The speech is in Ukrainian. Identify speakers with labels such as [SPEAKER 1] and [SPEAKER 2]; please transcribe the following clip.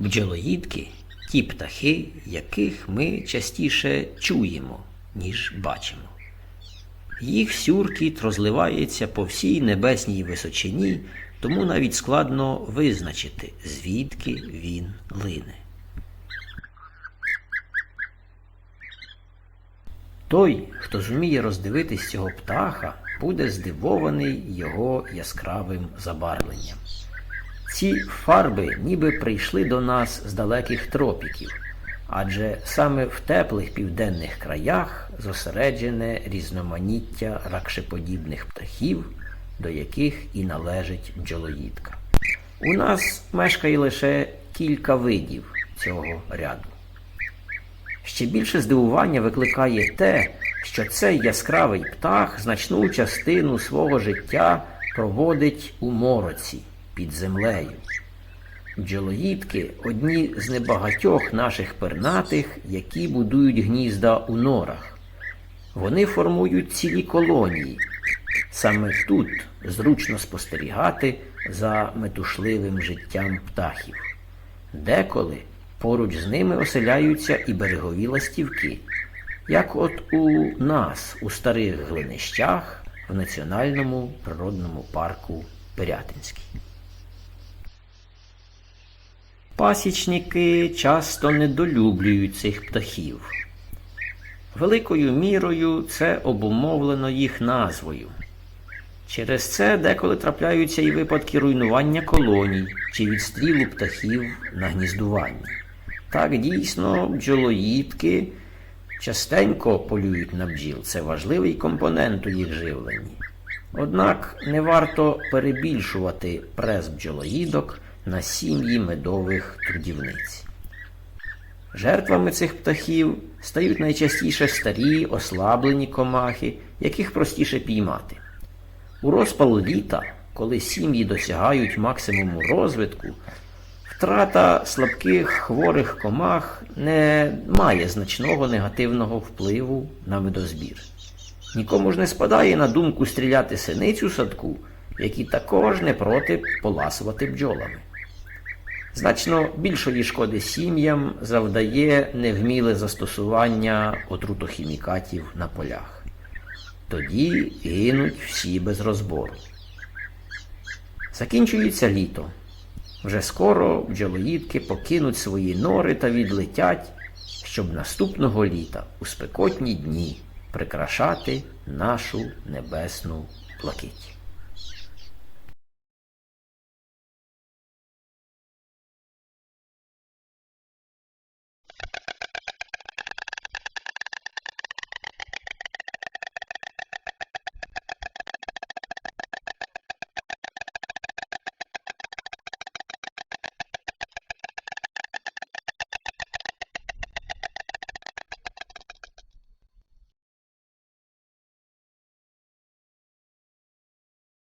[SPEAKER 1] Бджолоїдки ті птахи, яких ми частіше чуємо, ніж бачимо. Їх сюркіт розливається по всій небесній височині, тому навіть складно визначити, звідки він лине. Той, хто зуміє роздивитись цього птаха, буде здивований його яскравим забарвленням. Ці фарби ніби прийшли до нас з далеких тропіків, адже саме в теплих південних краях зосереджене різноманіття ракшеподібних птахів, до яких і належить бджолоїдка. У нас мешкає лише кілька видів цього ряду. Ще більше здивування викликає те, що цей яскравий птах значну частину свого життя проводить у мороці під землею. Бджолоїдки одні з небагатьох наших пернатих, які будують гнізда у норах. Вони формують цілі колонії. Саме тут зручно спостерігати за метушливим життям птахів. Деколи поруч з ними оселяються і берегові ластівки, як от у нас у старих глинищах в Національному природному парку Пирятинський. Пасічники часто недолюблюють цих птахів. Великою мірою це обумовлено їх назвою. Через це деколи трапляються і випадки руйнування колоній чи відстрілу птахів на гніздуванні. Так дійсно бджолоїдки частенько полюють на бджіл. Це важливий компонент у їх живленні. Однак не варто перебільшувати прес бджолоїдок на сім'ї медових трудівниць. Жертвами цих птахів стають найчастіше старі, ослаблені комахи, яких простіше піймати. У розпал літа, коли сім'ї досягають максимуму розвитку, втрата слабких хворих комах не має значного негативного впливу на медозбір. Нікому ж не спадає на думку стріляти синиць у садку, які також не проти поласувати бджолами. Значно більшої шкоди сім'ям завдає невміле застосування отрутохімікатів на полях. Тоді гинуть всі без розбору. Закінчується літо. Вже скоро бджолоїдки покинуть свої нори та відлетять, щоб наступного літа у спекотні дні прикрашати нашу небесну блакить.